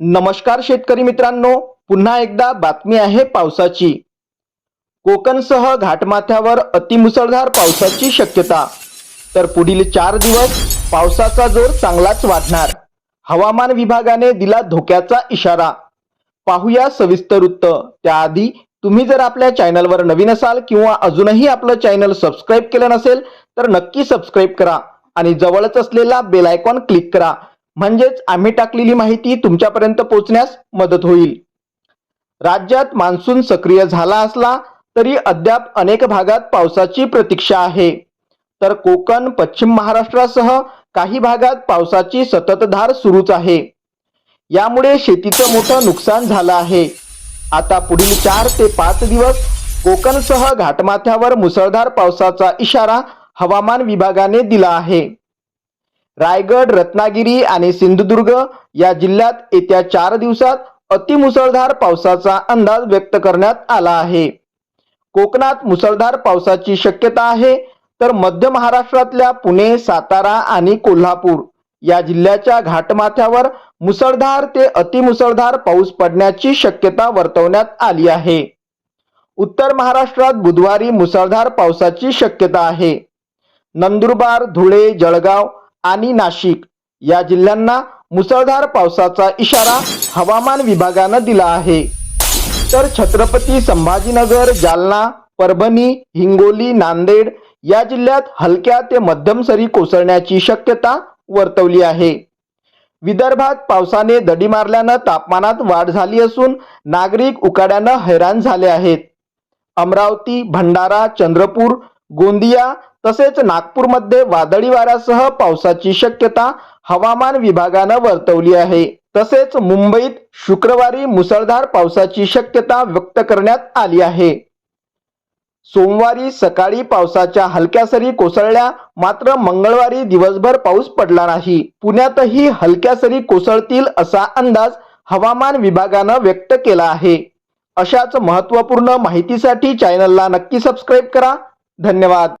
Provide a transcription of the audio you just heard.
नमस्कार शेतकरी मित्रांनो पुन्हा एकदा बातमी आहे पावसाची. कोकणसह घाटमाथ्यावर अतिमुसळधार पावसाची शक्यता. तर पुढील चार दिवस पावसाचा जोर चांगलाच वाढणार. हवामान विभागाने दिला धोक्याचा इशारा. पाहूया सविस्तर वृत्त. त्याआधी तुम्ही जर आपल्या चॅनलवर नवीन असाल किंवा अजूनही आपलं चॅनल सबस्क्राईब केलं नसेल तर नक्की सबस्क्राईब करा आणि जवळच असलेला बेल आयकॉन क्लिक करा. म्हणजेच आम्ही टाकलेली माहिती तुमच्यापर्यंत पोहोचण्यास मदत होईल. राज्यात मान्सून सक्रिय झाला असला तरी अद्याप अनेक भागात पावसाची प्रतीक्षा आहे. तर कोकण पश्चिम महाराष्ट्रासह काही भागात पावसाची सततधार सुरूच आहे. यामुळे शेतीचं मोठं नुकसान झालं आहे. आता पुढील चार ते पाच दिवस कोकणसह घाटमाथ्यावर मुसळधार पावसाचा इशारा हवामान विभागाने दिला आहे. रायगड रत्नागिरी आणि सिंधुदुर्ग या जिल्ह्यात येत्या चार दिवसात अतिमुसळधार पावसाचा अंदाज व्यक्त करण्यात आला आहे. कोकणात मुसळधार पावसाची शक्यता आहे तर मध्य महाराष्ट्रातल्या पुणे सातारा आणि कोल्हापूर या जिल्ह्याच्या घाटमाथ्यावर मुसळधार ते अतिमुसळधार पाऊस पडण्याची शक्यता वर्तवण्यात आली आहे. उत्तर महाराष्ट्रात बुधवारी मुसळधार पावसाची शक्यता आहे. नंदुरबार धुळे जळगाव आणि नाशिक या जिल्ह्यांना मुसळधार पावसाचा इशारा हवामान विभागानं दिला आहे. तर छत्रपती संभाजीनगर जालना परभणी हिंगोली नांदेड या जिल्ह्यात हलक्या ते मध्यम सरी कोसळण्याची शक्यता वर्तवली आहे. विदर्भात पावसाने दडी मारल्यानं तापमानात वाढ झाली असून नागरिक उकाड्यानं हैराण झाले आहेत. अमरावती भंडारा चंद्रपूर गोंदिया तसेच नागपूरमध्ये वादळी वाऱ्यासह पावसाची शक्यता हवामान विभागानं वर्तवली आहे. तसेच मुंबईत शुक्रवारी मुसळधार पावसाची शक्यता व्यक्त करण्यात आली आहे. सोमवारी सकाळी पावसाच्या हलक्या सरी कोसळल्या मात्र मंगळवारी दिवसभर पाऊस पडला नाही. पुण्यातही हलक्या सरी कोसळतील असा अंदाज हवामान विभागानं व्यक्त केला आहे. अशाच महत्त्वपूर्ण माहितीसाठी चॅनलला नक्की सबस्क्राईब करा. धन्यवाद.